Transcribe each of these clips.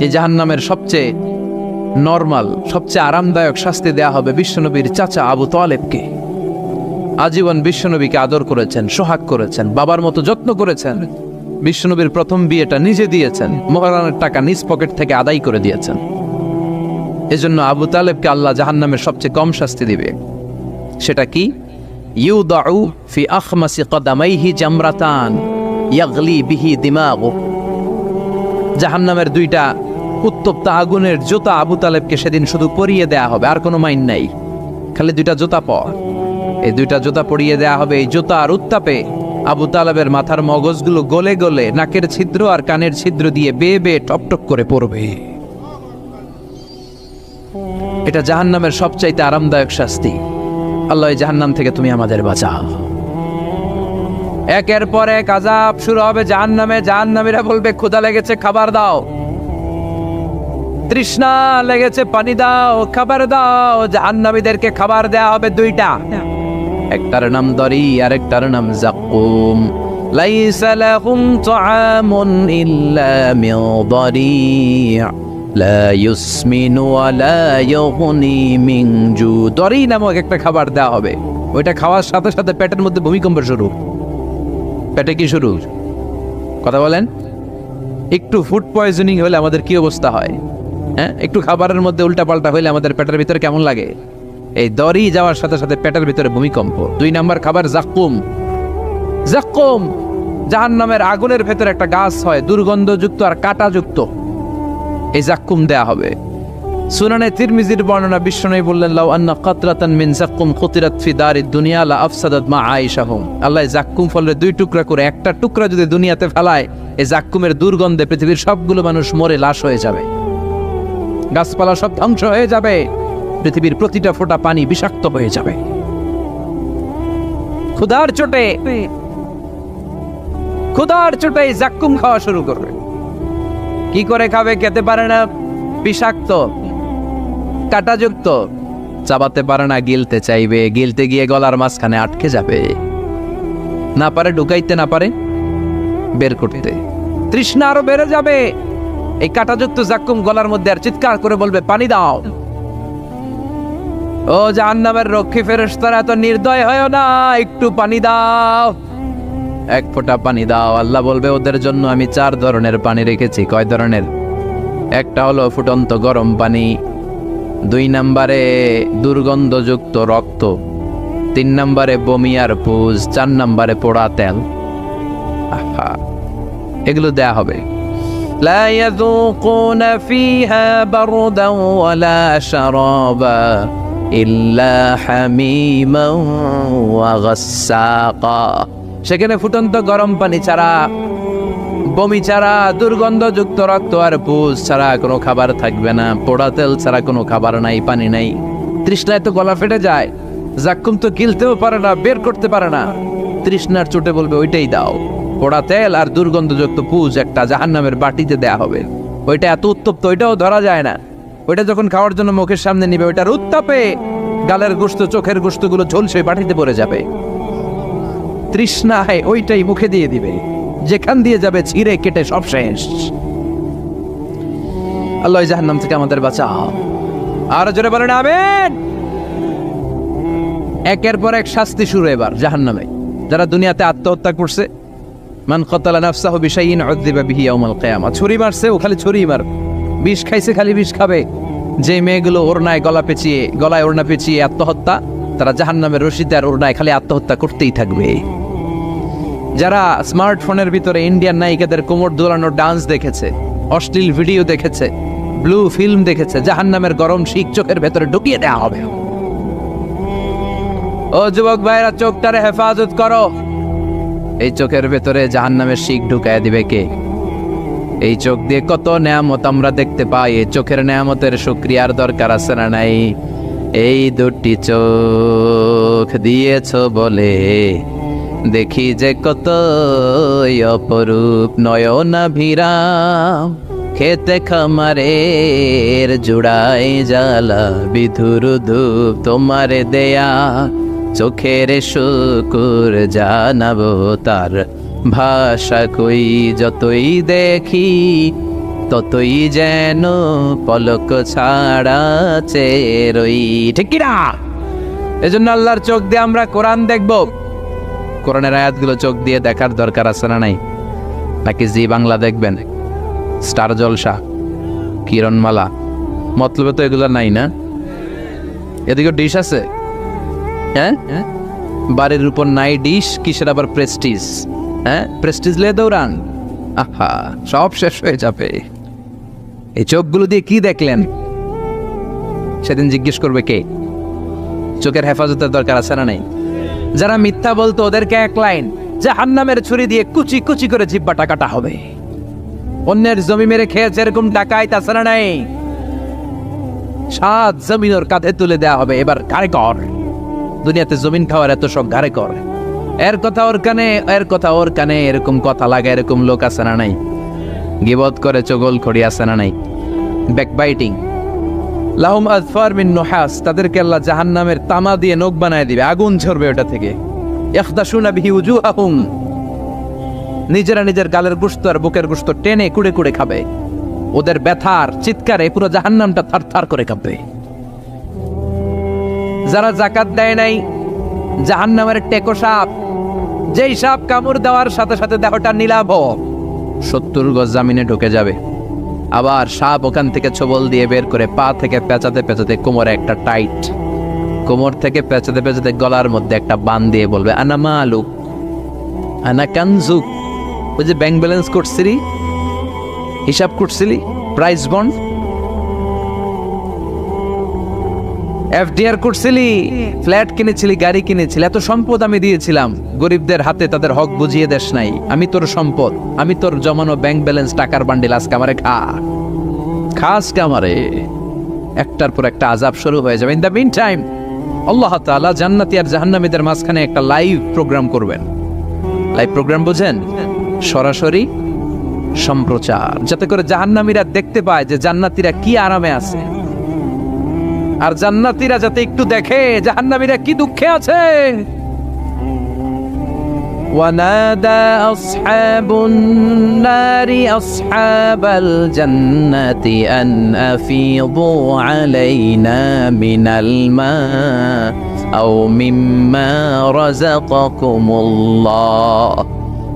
এই জাহান্নামের সবচেয়ে নর্মাল, সবচেয়ে আরামদায়ক শাস্তি দেয়া হবে বিশ্বনবীর চাচা আবু তালেবকে। আজীবন বিশ্বনবীকে আদর করেছেন, সোহাগ করেছেন, বাবার মতো যত্ন করেছেন। বিশ্বনবীর প্রথম বিয়েটা নিজে দিয়েছেন, মহারানের টাকা নিজ পকেট থেকে আদায় করে দিয়েছেন। এজন্য আবু তালেবকে আল্লাহ জাহান্নামের সবচেয়ে কম শাস্তি দিবে। সেটা কি? ইউ দাউ ফি আখমাসি কদামাইহি জামরাতান, ইয়াগলি বিহি দিমাগু। জাহান্নামের দুইটা উত্তপ্ত আগুনের জোতা আবু তালেবকে সেদিন শুধু পরিয়ে দেয়া হবে, আর কোনো মাইন নাই। খালি দুইটা জোতা পর। এই দুইটা জোতা পরিয়ে দেয়া হবে এই জোতা আর উত্তাপে। আবু তালেবের মাথার মগজগুলো গলে গলে নাকের ছিদ্র আর কানের ছিদ্র দিয়ে বেয়ে বেয়ে টপটপ করে পড়বে। এটা জাহান্নামের সবচাইতে আরামদায়ক শাস্তি। আল্লাহ জাহান্নাম থেকে তুমি আমাদের বাঁচাও। একের পর এক আজাব শুরু হবে জাহান্নামে। জাহান্নামীরা বলবে, ক্ষুধা লেগেছে, খাবার দাও। তৃষ্ণা লেগেছে, পানি দাও, খাবার দাও। জাহান্নামীদেরকে খাবার দেয়া হবে দুইটা। একটার নাম দরি আর একটার নাম জাকুম। লাইসা লাহুম তুআমুন ইল্লা মিন লা ইউসমিনু ওয়া লা ইউগনি মিন জু। দরি নামক একটা খাবার দেওয়া হবে। ওইটা খাওয়ার সাথে সাথে পেটের মধ্যে ভূমিকম্প শুরু। পেটে কি শুরু? কথা বলেন। একটু ফুড পয়জনিং হলে আমাদের কি অবস্থা হয়? হ্যাঁ? একটু খাবারের মধ্যে উল্টাপাল্টা হলে আমাদের পেটের ভিতরে কেমন লাগে? এই দড়ি যাওয়ার সাথে সাথে পেটের ভিতরে ভূমিকম্প। দুই নাম্বার খাবার জাক্কুম। জাক্কুম! জাহান নামের আগুনের ভেতরে একটা গাছ হয়, দুর্গন্ধযুক্ত আর কাঁটাযুক্ত। এই জাক্কুম দেয়া হবে। সুনানে তিরমিজির বর্ণনা, বিশ্বনবী বললেন, লাউ আন্না কাতরাতান মিন জাক্কুম খুতিরাত ফি দারিদ দুনিয়া লা আফসাদাত মা আয়েশাহুম। আল্লাহ জাক্কুম ফলের দুই টুকরা করে, একটা টুকরা যদি দুনিয়াতে ফেলায় এই জাক্কুমের দুর্গন্ধে পৃথিবীর সবগুলো মানুষ মরে লাশ হয়ে যাবে। গাছপালা সব ধ্বংস হয়ে যাবে। পৃথিবীর প্রতিটা ফোঁটা পানি বিষাক্ত হয়ে যাবে। ক্ষুধার চোটে ক্ষুধার চোটে জাক্কুম খাওয়া শুরু করবে। কি করে খাবে খেতে পারে না, বিষাক্ত। কাটাযুক্ত। চাবাতে পারে না, গিলতে চাইবে। গিলতে গিয়ে গলার মাঝখানে আটকে যাবে। না পারে, ঢুকাইতে না পারে, বের করতে। তৃষ্ণা আরও বেড়ে যাবে। এই কাটাযুক্ত জাক্কুম গলার মধ্যে আর চিৎকার করে বলবে, পানি দাও। ও জাহান্নামের রক্ষী ফেরেশতারা, এত নির্দয় হয় না, একটু পানি দাও। এক ফোঁটা পানি দাও। আল্লাহ বলবে, ওদের জন্য আমি চার ধরনের পানি রেখেছি। কয় ধরনের? একটা হলো ফুটন্ত গরম পানি দুই নম্বরে দুর্গন্ধযুক্ত রক্ত তিন নম্বরে বমি আর পুজ চার নম্বরে পোড়া তেল আহা, এগুলো দেয়া হবে لا يذوقون فيها بردا ولا شرابا إلا حميما وغساقا সেখানে ফুটন্ত গরম পানি ছাড়া বমি ছাড়া, দুর্গন্ধযুক্ত রক্ত আর পুষ ছাড়া কোনো খাবার থাকবে না। পোড়া তেল ছাড়া কোনো খাবার নাই, পানি নাই। তৃষ্ণায় তো গলা ফেটে যায়। জাক্কুম তো গিলতেও পারে না, বের করতে পারে না। তৃষ্ণার চোটে বলবে, ওইটাই দাও। পোড়া তেল আর দুর্গন্ধযুক্ত পুজ একটা জাহান্নামের বাটিতে দেয়া হবে। ওইটা এত উত্তপ্ত, ওইটাও ধরা যায় না। ওইটা যখন খাওয়ার জন্য মুখের সামনে নিবে, ওইটার উত্তাপে গালের গোস্ত চোখের গোস্তগুলো ঝলসে বাটিতে পড়ে যাবে। তৃষ্ণায় ওইটাই মুখে দিয়ে দিবে। যেখান দিয়ে যাবে ছিঁড়ে কেটে সব শেষ। আল্লাহ জাহান্নাম থেকে আমাদের বাঁচাও। আর জোরে বলেন, আমেন। একের পর এক শাস্তি শুরু এবার জাহান্নামে। যারা দুনিয়াতে আত্মহত্যা করছে, মান কতালা নাফসাহু বিশাইইন উযযিবা বিহি ছুরি মারছে ও খালি ছুরি মার। বিষ খাইছে, খালি বিষ খাবে। যে মেয়েগুলো ওড়নায় গলা পেঁচিয়ে, গলায় ওড়না পেঁচিয়ে আত্মহত্যা, তারা জাহান্নামের রশিতে আর ওড়নায় খালি আত্মহত্যা করতেই থাকবে। যারা স্মার্টফোনের ভিতরে ইন্ডিয়ান নায়িকাদের কোমর দোলানোর ডান্স দেখেছে, অশ্লীল ভিডিও দেখেছে, ব্লু ফিল্ম দেখেছে, জাহান্নামের গরম শিখ চোখের ভেতরে ঢুকিয়ে দেওয়া হবে। ও যুবক ভাইরা, চোখটারে হেফাজত করো। এই চোখের ভেতরে জাহান্নামের শিখ ঢুকায় দিবে কে? এই চোখ দিয়ে কত নেয়ামত আমরা দেখতে পাই, এই চোখের নেয়ামতের শুক্রিয়ার দরকার আছে না নাই? এই দুটি চোখ দিয়েছ বলে দেখি যে কত অপরূপ নয়না ভিরাম খেতে খামারের জুড়াই জ্বালা, বিধুর ধূপ তোমারে দেয়া। চোখের শুকুর জানাব তার ভাষা কই, যতই দেখি ততই যেন পলক ছাড়া চেরই ঠিক এজন্য আল্লাহর চোখ দিয়ে আমরা কোরআন দেখব। কোরআনের আয়াতগুলো চোখ দিয়ে দেখার দরকার আছে না নাই? নাকি জি বাংলা দেখবেন? স্টার জলসা, কিরণমালা, মতলবে তো এগুলো নাই না? এদিকে ডিশ আছে? হ্যাঁ? বাড়ির উপর নাই ডিশ, কিসের আবার প্রেস্টিজ হ্যাঁ? প্রেস্টিজ লে দৌড়ান। আহা, সব শেষ হয়ে যাবে। এই চোখগুলো দিয়ে কি দেখলেন? সেদিন জিজ্ঞেস করবে কে? চোখের হেফাজতের দরকার আছে না নাই? যারা মিথ্যা বলতো ওদেরকে এক লাইন যে হান্নামের ছুরি দিয়ে কুচি কুচি করে জিব্বাটা কাটা হবে। অন্যের জমি মেরে খেয়েছে এরকম টাকায় তাছাড়া নাই। সাত জমিন ওর কাঁধে তুলে দেওয়া হবে, এবার ঘাড়ে কর? দুনিয়াতে জমিন খাওয়ার এত শখ ঘাড়ে কর? এর কথা ওর কানে, এর কথা ওর কানে, এরকম কথা লাগে, এরকম লোক আছে না নাই? গিবত করে, চগল খড়ি আছে না নাই? ব্যাকবাইটিং লাহুম আজফার মিন নুহাস, তাদেরকে আল্লাহ জাহান্নামের তামা দিয়ে নখ বানায় দিবে, আগুন ঝরবে ওটা থেকে। বিহি উজুহাহুম। নিজেরা নিজের গালের গুস্ত আর বুকের গুস্ত টেনে কুড়ে কুড়ে খাবে। ওদের ব্যথার চিৎকারে পুরো জাহান্নামটা থার থার করে কাঁপবে যারা জাকাত দেয় নাই, জাহান্নামের টেকো সাপ, যেই সাপ কামড় দেওয়ার সাথে সাথে দেহটা নীলাভ, সত্তর গজ জামিনে ঢুকে যাবে। আবার সাপ ওখান থেকে ছবল দিয়ে বের করে পা থেকে পেঁচাতে পেঁচাতে কোমরে একটা টাইট, কোমর থেকে পেঁচাতে পেঁচাতে গলার মধ্যে একটা বান দিয়ে বলবে, আনা মালুক, আনা কানজুক, ওই যে ব্যাংক ব্যালেন্স করছিলি, হিসাব করছিলি প্রাইস বন্ড এফডিআর করছিলি, ফ্ল্যাট কিনেছিলি, গাড়ি কিনেছিলি, এত সম্পদ আমি দিয়েছিলাম। গরিবদের হাতে তাদের হক বুঝিয়ে দেশ নাই। আমি তোর সম্পদ, আমি তোর জমানো ব্যাংক ব্যালেন্স টাকার বান্ডিল আজকে আমারে খা। খাস কামারে একটার পর একটা আজাব শুরু হয়ে যাবে। ইন দ্য মিন টাইম আল্লাহ তাআলা জান্নাতি আর জাহান্নামীদের মাঝখানে একটা লাইভ প্রোগ্রাম করবেন। লাইভ প্রোগ্রাম বুঝেন? সরাসরি সম্প্রচার। যাতে করে জাহান্নামীরা দেখতে পায় যে জান্নাতীরা কি আরামে আছে। আর জান্নাতীরা যাতে একটু দেখে জাহান্নামীরা কি দুঃখে আছে ونادى أصحاب النار أصحاب الجنة أن أفيضوا علينا من الماء أو مما رزقكم الله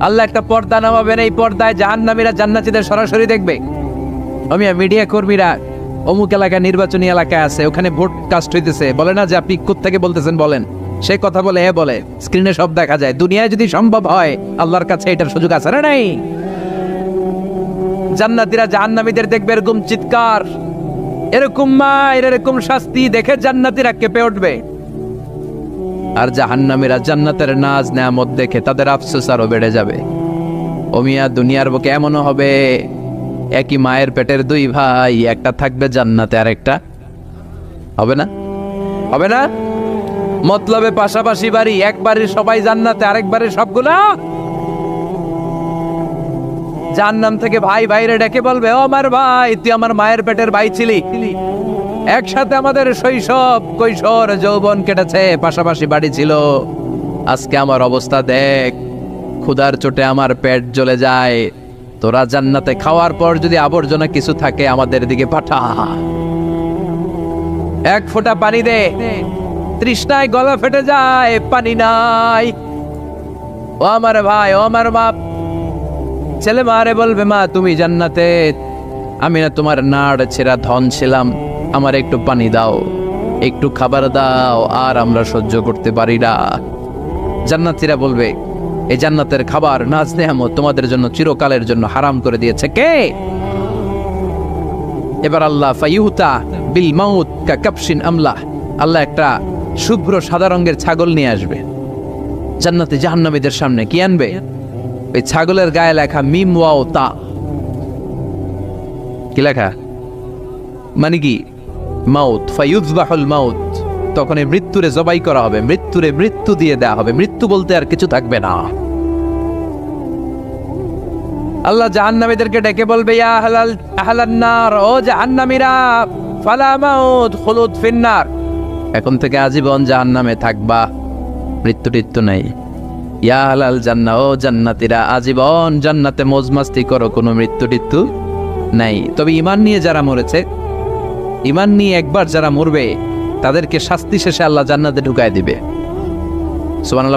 আল্লাহ একটা পর্দা নামাবেন এই পর্দায় জাহান্নামীরা জান্নাতীদের সরাসরি দেখবে আমি মিডিয়া কর্মীরা অমুক এলাকায় নির্বাচনী এলাকায় আছে, ওখানে ভোট কাস্ট হইতেছে। বলে না যে আপনি থেকে বলতেছেন, বলেন। সে কথা বলে, এ বলে স্ক্রিনে সব দেখা যায়। দুনিয়ায় যদি সম্ভব হয়, আল্লাহর কাছে এটার সুযোগ আছে না নাই? জান্নাতীরা জাহান্নামীদের দেখবে, এরকম চিৎকার। এরকম মায়ের, এরকম শাস্তি দেখে জান্নাতীরা কেঁপে উঠবে। আর জাহান্নামীরা জান্নাতের নাজ নেয়ামত দেখে তাদের আফসোস আরও বেড়ে যাবে। ওমিয়া দুনিয়ার বুকে এমনও হবে একই মায়ের পেটের দুই ভাই, একটা থাকবে জান্নাতে আর একটা হবে না? হবে না? মতলবে পাশাপাশি বাড়ি এক সবাই জান্নাতে আরেক বাড়ির সবগুলা? জান্নাম থেকে ভাই ভাইরে ডেকে বলবে, ও আমার ভাই, তুই আমার মায়ের পেটের ভাই ছিলি। একসাথে আমাদের শৈশব, কৈশোর, যৌবন কেটেছে, পাশাপাশি বাড়ি ছিল। আজকে আমার অবস্থা দেখ, ক্ষুধার চোটে আমার পেট জ্বলে যায়। তোরা জান্নাতে খাওয়ার পর যদি আবর্জনা কিছু থাকে আমাদের দিকে পাঠা। এক ফোঁটা পানি দে। তৃষ্ণায় গলা ফেটে যায়, পানি নাই। ও আমার ভাই, ও আমার মা ছেলে মারে বলবে, মা, তুমি জান্নাতে। আমি না তোমার নাড় ছেঁড়া ধন ছিলাম। আমার একটু পানি দাও, একটু খাবার দাও, আর আমরা সহ্য করতে পারি না। জান্নাতীরা বলবে এই জান্নাতের খাবার, নাজ, নেহামত তোমাদের জন্য চিরকালের জন্য হারাম করে দিয়েছে কে? এবার আল্লাহ ফাইহুতা বিল মাউত কা কাপসিন আমলাহ আল্লাহ একটা শুভ্র সাদা রঙের ছাগল নিয়ে আসবে। জান্নাতে জাহান্নামীদের সামনে কি আনবে? ওই ছাগলের গায়ে লেখা মিম ওয়াও তা। কি লেখা? মানে কি? মাউত ফাইউজবাহুল মাউত। তখন এই মৃত্যুরে জবাই করা হবে, মৃত্যুরে মৃত্যু দিয়ে দেওয়া হবে, মৃত্যু বলতে আর কিছু থাকবে না। আল্লাহ জাহান্নামীদেরকে ডেকে বলবে ফিন্নার। এখন থেকে আজীবন জাহান্নামে থাকবা, মৃত্যু টিত্যু নেই। ইয়া হালাল জান্না, ও জান্নাতীরা, আজীবন জান্নাতে মজমাস্তি করো, কোনো মৃত্যু টিত্যু নাই। তবে ইমান নিয়ে যারা মরেছে ইমান নিয়ে একবার যারা মরবে তাদেরকে শাস্তি শেষে আল্লাহ জান্নাতে ঢুকায় দিবে।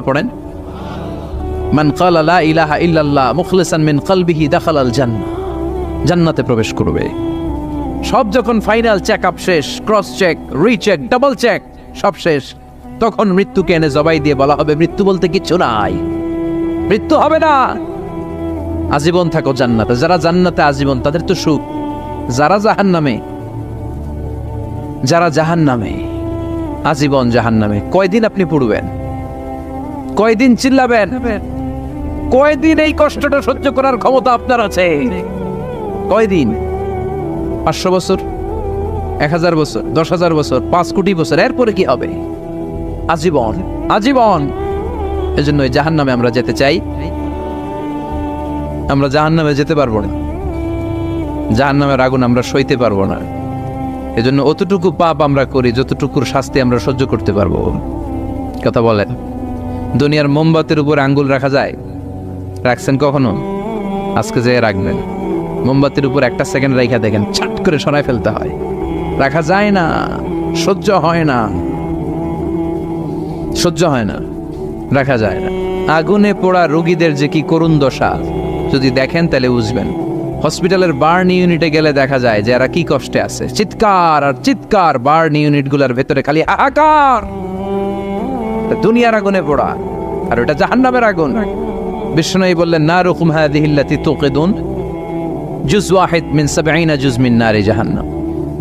পড়েন। মান ইলাহা ইল্লাল্লাহ মুখলিসান মিন কলবিহি জান্নাতে প্রবেশ করবে। সব যখন ফাইনাল চেক আপ শেষ, ক্রস চেক ডাবল চেক, সব শেষ, তখন মৃত্যুকে এনে জবাই দিয়ে বলা হবে, মৃত্যু বলতে কিচ্ছু নাই। মৃত্যু হবে না। আজীবন থাকো জান্নাতে। যারা জান্নাতে আজীবন, তাদের তো সুখ। যারা জাহান নামে যারা জাহান নামে আজীবন জাহান নামে কয়দিন আপনি পড়বেন? কয়দিন চিল্লাবেন? কয়দিন এই কষ্টটা সহ্য করার ক্ষমতা আপনার আছে? কয়দিন? পাঁচশো বছর? এক হাজার বছর? দশ হাজার বছর? পাঁচ কোটি বছর? এরপরে কি হবে? আজীবন আজীবন! এজন্য ওই জাহান নামে আমরা যেতে চাই। আমরা জাহান নামে যেতে পারব না। জাহান নামের আগুন আমরা সইতে পারব না। এজন্য অতটুকু পাপ আমরা করি, যতটুকুর শাস্তি আমরা সহ্য করতে পারব। কথা বলেন দুনিয়ার মোমবাতির উপর আঙ্গুল রাখা যায়? রাখছেন কখনো? আজকে যেয়ে রাখবেন। মোমবাতির উপর একটা সেকেন্ড রেখা দেখেন, ছাট করে সরাই ফেলতে হয়। রাখা যায় না, সহ্য হয় না। সহ্য হয় না, রাখা যায় না। আগুনে পোড়া রোগীদের যে কি করুণ দশা, যদি দেখেন তাহলে বুঝবেন। হসপিটালের বার্ন ইউনিটে গেলে দেখা যায় যে এরা কি কষ্টে আছে। চিৎকার আর চিৎকার বার্ন ইউনিটগুলোর ভেতরে খালি আকার। দুনিয়ার আগুনে পোড়া, আর ওটা জাহান্নামের আগুন। বিষ্ণু বললেন না রকম হাদিহিল্লাতি তুকিদুন জুজ ওয়াহিদ মিন সাবঈনা জুজ মিন নারি জাহান্নাম।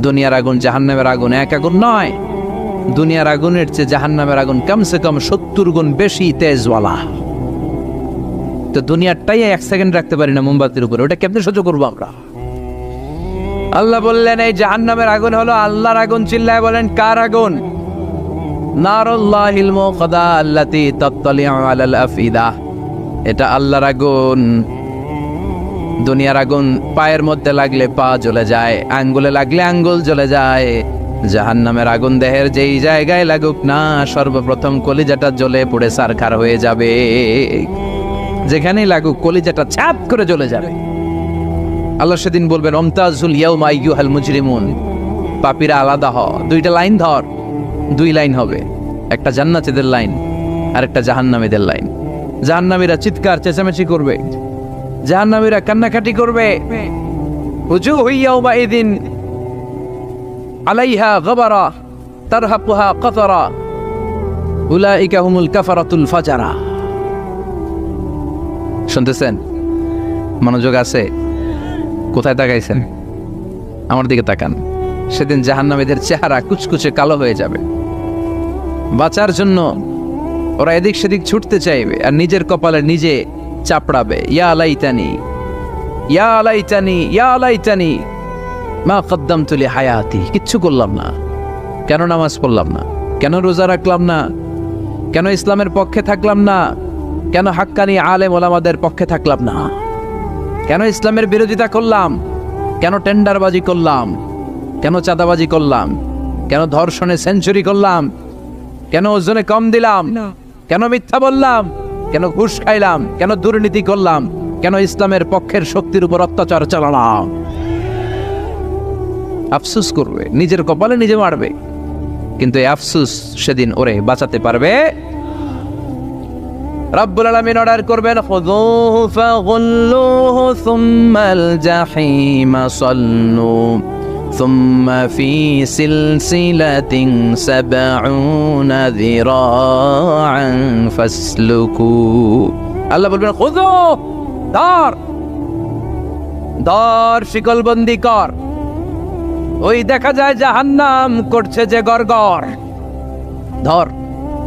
দুনিয়ার আগুন জাহান্নামের আগুন এক আগুন নয়। দুনিয়ার আগুনের চেয়ে জাহান্নামের আগুন কমসে কম সত্তর গুণ বেশি তেজওয়ালা। তো দুনিয়ারটাই এক সেকেন্ড রাখতে পারি না মোমবাতির উপরে। ওটা কেমনে সহ্য করব আমরা। আল্লাহ বললেন, এই জাহান্নামের আগুন হলো আল্লাহর আগুন। চিল্লায় বলেন, কার আগুন? এটা আল্লাহর আগুন। দুনিয়ার আগুন পায়ের মধ্যে লাগলে পা জ্বলে যায়, আঙ্গুলে লাগলে আঙ্গুল জ্বলে যায়। জাহান নামের আগুন দেহের যেই জায়গায় লাগুক না, সর্বপ্রথম কলিজাটা জ্বলে পড়ে সারখার হয়ে যাবে। যেখানেই লাগুক কলিজাটা ছাপ করে জ্বলে যাবে। আল্লাহ সেদিন বলবেন, অমতাজুল ইয়াউমা আইয়ুহাল মুজরিমুন। পাপীরা আলাদা হ দুইটা লাইন ধর। দুই লাইন হবে। একটা জান্নাতীদের লাইন আর একটা জাহান্নামীদের লাইন। জাহান্নামীরা চিৎকার, চেঁচামেচি করবে। জাহান্নামীরা কান্নাকাটি করবে। হুজু হইয়াউমা এদিন আলাইহা গবারা তারহাকুহা কতরা। উলাইকা হুমুল কাফারাতুল ফাজারা। শুনতেছেন? মনোযোগ আছে? কোথায় তাকাইছেন? আমার দিকে তাকান। সেদিন জাহান্নামীদের চেহারা কুচকুচে কালো হয়ে যাবে। বাঁচার জন্য ওরা এদিক সেদিক ছুটতে চাইবে আর নিজের কপালে নিজে চাপড়াবে। ইয়া আলাইতানি ইয়া আলাইতানি ইয়া আলাইতানি মা কদ্দাম তুলি হায়াতি কিচ্ছু করলাম না। কেন নামাজ পড়লাম না? কেন রোজা রাখলাম না? কেন ইসলামের পক্ষে থাকলাম না? কেন হাক্কানি আলেম ওলামাদের পক্ষে থাকলাম না? কেন ইসলামের বিরোধিতা করলাম? কেন টেন্ডারবাজি করলাম? কেন চাঁদাবাজি করলাম? কেন ধর্ষণে সেঞ্চুরি করলাম? কেন ওজনে কম দিলাম? কেন মিথ্যা বললাম? কেন ঘুষ খাইলাম? কেন দুর্নীতি করলাম? কেন ইসলামের পক্ষের শক্তির উপর অত্যাচার চালালাম? আফসুস করবে নিজের কপালে নিজে মারবে। কিন্তু এই আফসুস সেদিন ওরে বাঁচাতে পারবে রাব্বুল আলামিন অর্ডার করবেন, খুযুহু ফাগুল্লুহু সুম্মাল জাহিমা সাল্লু, সুম্মা ফি সিলসিলাতিন সাবউনা যিরাআন ফাসলুকু। আল্লাহ বলবেন, খুযু দার দর শিকলবন্দি কর। ওই দেখা যায় জাহান্নাম করছে যে গড় ধর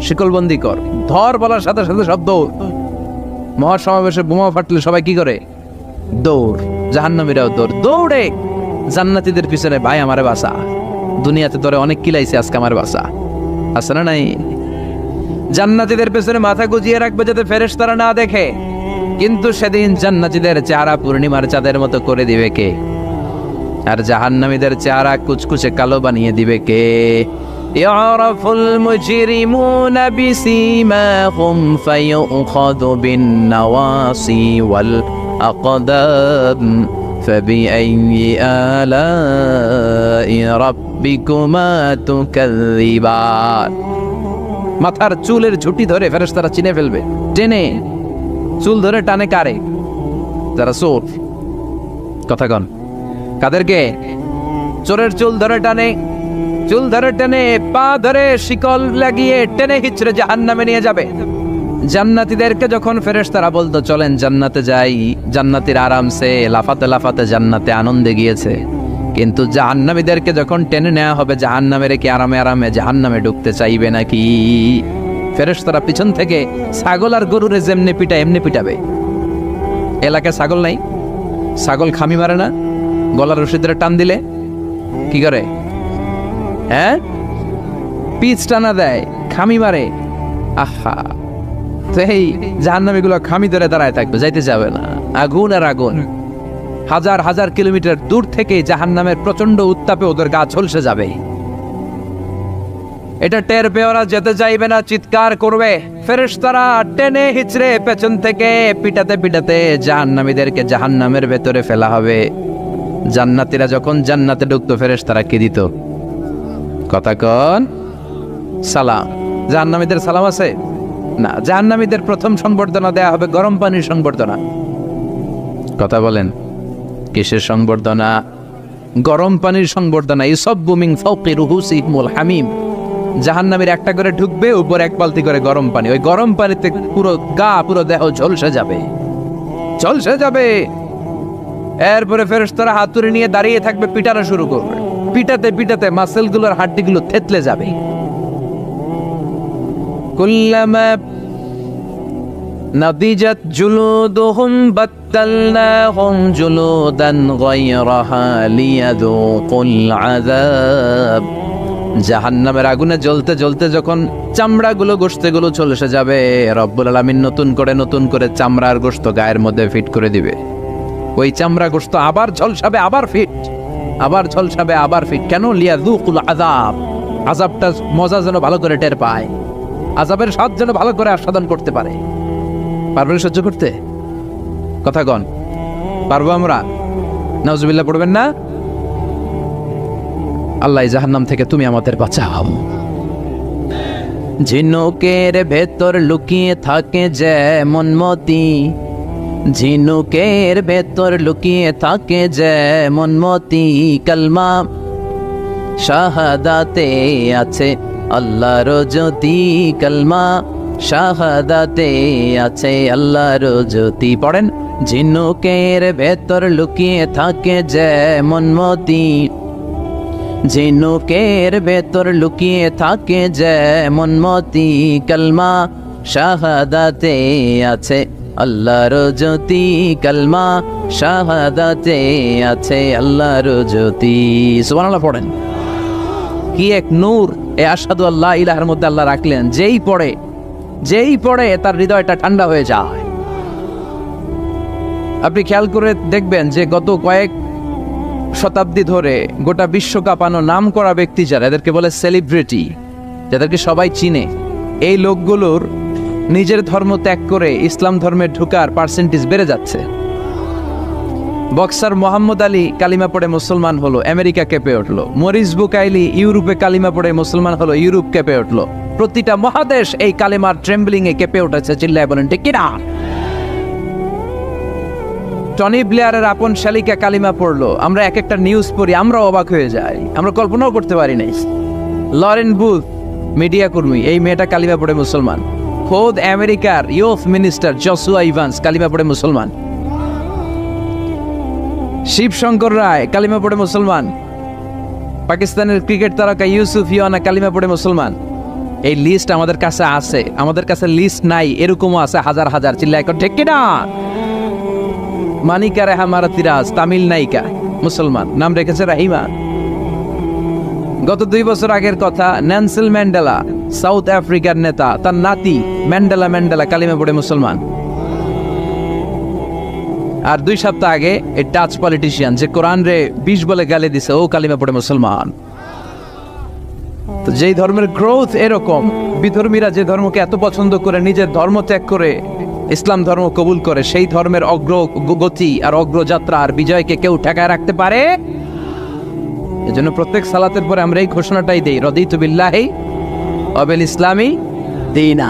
শিকলবন্দি কর। ধর বলার সাথে সাথে সব দৌড়। মহাসমাবেশে বোমা ফাটলে সবাই কি করে? দৌড়। জাহান্নামীরাও দৌড়। দৌড়ে! জান্নাতীদের পিছনে ভাই আমারে বাসা। দুনিয়াতে তোরে অনেক কিলাইছে আজকে আমার বাসা। না নাই? জান্নাতীদের পেছনে মাথা গুজিয়ে রাখবে যাতে ফেরেশ তারা না দেখে। কিন্তু সেদিন জান্নাতীদের চেহারা পূর্ণিমার চাঁদের মতো করে দিবে কে? আর জাহান্নামীদের চেহারা কুচকুচে কালো বানিয়ে দিবে কে? يعرف المجرمون بسيماهم فيؤخذ بالنواصي والأقدام فبأي آلاء ربكما تكذبان মাথার চুলের ঝুটি ধরে ফেরেশতারা চিনে ফেলবে টেনে চুল ধরে টানে কারে যারা চোর কথা কন কাদেরকে চোরের চুল ধরে টানে চুল ধরে টেনে, পা ধরে শিকল লাগিয়ে টেনে হিচড়ে জাহান্নামে নিয়ে যাবে। জান্নাতীদেরকে যখন ফেরেশতারা বলতো, চলেন জান্নাতে যাই। জান্নাতির আরামসে লাফাতে লাফাতে জান্নাতে আনন্দে গিয়েছে। কিন্তু জাহান্নামীদেরকে যখন টেনে নেওয়া হবে, জাহান্নামের কি আরামে আরামে জাহান্নামে ঢুকতে চাইবে নাকি? ফেরেশতারা পিছন থেকে ছাগল আর গরুরে যেমনি পিটা এমনি পিটাবে। এলাকায় ছাগল নাই? ছাগল খামি মারে না? গলার রশিদের টান দিলে? কি করে? হ্যাঁ? পিচ টানা দেয়, খামি মারে। আহা। তো এই জাহান্নামীগুলো খামি ধরে দাঁড়ায় থাকবে, যাইতে যাবে না। আগুন আর আগুন। হাজার হাজার কিলোমিটার দূর থেকে জাহান্নামের প্রচণ্ড উত্তাপে ওদের গা ঝলসে যাবে। এটা টের পেয়ে যেতে চাইবে না, চিৎকার করবে। ফেরেশতারা টেনে হিচড়ে পেছন থেকে পিটাতে পিটাতে জাহান্নামীদেরকে জাহান্নামের ভেতরে ফেলা হবে। জান্নাতীরা যখন জান্নাতে ঢুকতো, ফেরেশতারা কি দিত? কথা কন। সালাম। জাহান্নামীদের সালাম আছে? না, জাহান্নামীদের প্রথম সংবর্ধনা দেয়া হবে গরম পানির সংবর্ধনা। কথা বলেন, কিসের সংবর্ধনা? গরম পানির সংবর্ধনা ইসব বুমিং ফৌকি রুহুসিহমুল হামিম। জাহান্নামীর একটা করে ঢুকবে, উপর এক বালতি করে গরম পানি। ওই গরম পানিতে পুরো গা, পুরো দেহ ঝলসে যাবে। ঝলসে যাবে। এরপরে ফেরেশতারা হাতুড়ি নিয়ে দাঁড়িয়ে থাকবে, পিটানো শুরু করবে। পিটাতে পিটাতে মাসেলগুলোর হাড্ডিগুলো থেতলে যাবে কুল্লামা نضجت جلودهم بدلناهم جلودا غيرها ليذوقوا العذاب জাহান্নামের আগুনে জ্বলতে জ্বলতে যখন চামড়াগুলো গোশতেগুলো চলে এসে যাবে রব্বুল আলামিন নতুন করে নতুন করে চামড়ার গোশত গায়ের মধ্যে ফিট করে দিবে ওই চামড়া গোশত আবার ঝলসাবে আবার ফিট আবার ঝলসাবে, আবার ফিট কেন? লিয়াযুকুল আযাব। আযাবটা মজা যেন ভালো করে টের পায়। আযাবের স্বাদ যেন ভালো করে আস্বাদন করতে পারে। পারবেন সহ্য করতে? কথা কন। পারব আমরা? নাউজুবিল্লাহ, পড়বেন না? আল্লাহ জাহান্নাম থেকে তুমি আমাদের বাঁচাও। ঝিনুকের ভেতর লুকিয়ে থাকে যেমন মতি। ঝিনুকের ভেতর লুকিয়ে থাকে যেমন মতি কালমা। শাহাদাতে আছে আল্লাহর জ্যোতি কালমা। শাহাদাতে আছে আল্লাহর জ্যোতি। পড়েন, ঝিনুকের ভেতর লুকিয়ে থাকে যেমন মতি ঝিনুকের ভেতর লুকিয়ে থাকে যেমন মতি কালমা। শাহাদাতে আছে আল্লাহর জ্যোতি কালমা শাহাদাতে আছে আল্লাহর জ্যোতি। সুবহানাল্লাহ পড়েন। কি এক নূর এ আসাদু আল্লাহ ইলাহের মধ্যে আল্লাহ রাখলেন। যেই পড়ে যেই পড়ে তার হৃদয়টা ঠান্ডা হয়ে যায়। আপনি খেয়াল করে দেখবেন যে গত কয়েক শতাব্দী ধরে গোটা বিশ্ব কাঁপানো নাম করা ব্যক্তি যারা, এদেরকে বলে সেলিব্রিটি যাদেরকে সবাই চিনে, এই লোকগুলোর নিজের ধর্ম ত্যাগ করে ইসলাম ধর্মে ঢুকার পার্সেন্টেজ বেড়ে যাচ্ছে। বক্সার মোহাম্মদ আলী কালিমা পড়ে মুসলমান হলো, আমেরিকা কেঁপে উঠল। মরিস বুকাইলি ইউরোপে কালিমা পড়ে মুসলমান হলো, ইউরোপ কেঁপে উঠল। প্রতিটা মহাদেশ এই কালিমার ট্রেম্বলিং এ কেঁপে উঠেছে, চিল্লায় বলেন, ঠিক কিনা? টনি ব্লেয়ারের আপন শালিকা কালিমা পড়ল, আমরা এক একটা নিউজ পড়ি আমরা অবাক হয়ে যাই। আমরা কল্পনাও করতে পারি নাই। লরেন বুথ, মিডিয়া কর্মী, এই মেয়েটা কালিমা পড়ে মুসলমান। খোদ আমেরিকার ইউথ মিনিস্টার জসুয়া ইভান্স, কালিমা পড়ে মুসলমান। শিবশঙ্কর রায়, কালিমা পড়ে মুসলমান। পাকিস্তানের ক্রিকেট তারকা ইউসুফ ইওয়ানা, কালিমা পড়ে মুসলমান। এই লিস্ট আমাদের কাছে আছে, আমাদের কাছে লিস্ট নাই, এরকমও আছে হাজার হাজার চিল্লা এখন ঠিক কিনা? মানিকা রেহা মারাতিরাজ, তামিল নায়িকা, মুসলমান। নাম রেখেছে রাহিমা। গত দুই বছর আগের কথা ন্যান্সেল ম্যান্ডেলা, সাউথ আফ্রিকার নেতা, তার নাতি ম্যান্ডেলা ম্যান্ডেলা, কালিমা পড়ে মুসলমান। আর দুই সপ্তাহ আগে এই টাচ পলিটিশিয়ান যে কোরআন রে বিষ বলে গালি দিছে, ও কালিমা পড়ে মুসলমান। তো যেই ধর্মের গ্রোথ এরকম, বিধর্মীরা যে ধর্মকে এত পছন্দ করে, নিজের ধর্ম ত্যাগ করে, ইসলাম ধর্ম কবুল করে, সেই ধর্মের অগ্র গতি আর অগ্রযাত্রা আর বিজয়কে কেউ ঠেকায় রাখতে পারে? এজন্য প্রত্যেক সালাতের পরে আমরা এই ঘোষণাটাই দেই, রদিতু বিল্লাহি অবেল ইসলামী দিনা।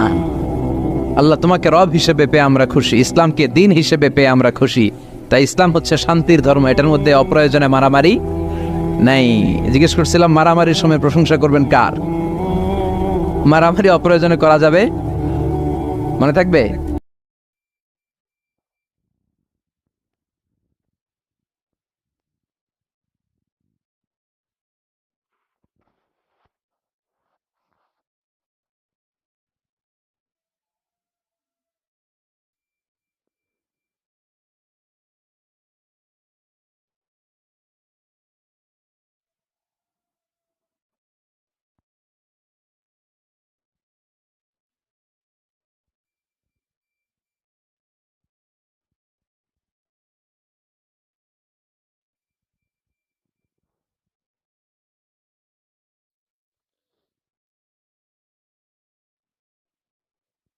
আল্লাহ তোমাকে রব হিসেবে পেয়ে আমরা খুশি, ইসলামকে দিন হিসেবে পেয়ে আমরা খুশি। তাই ইসলাম হচ্ছে শান্তির ধর্ম, এটার মধ্যে অপ্রয়োজনে মারামারি নাই। জিজ্ঞেস করছিলাম, মারামারির সময় প্রশংসা করবেন কার? মারামারি অপ্রয়োজনে করা যাবে? মনে থাকবে?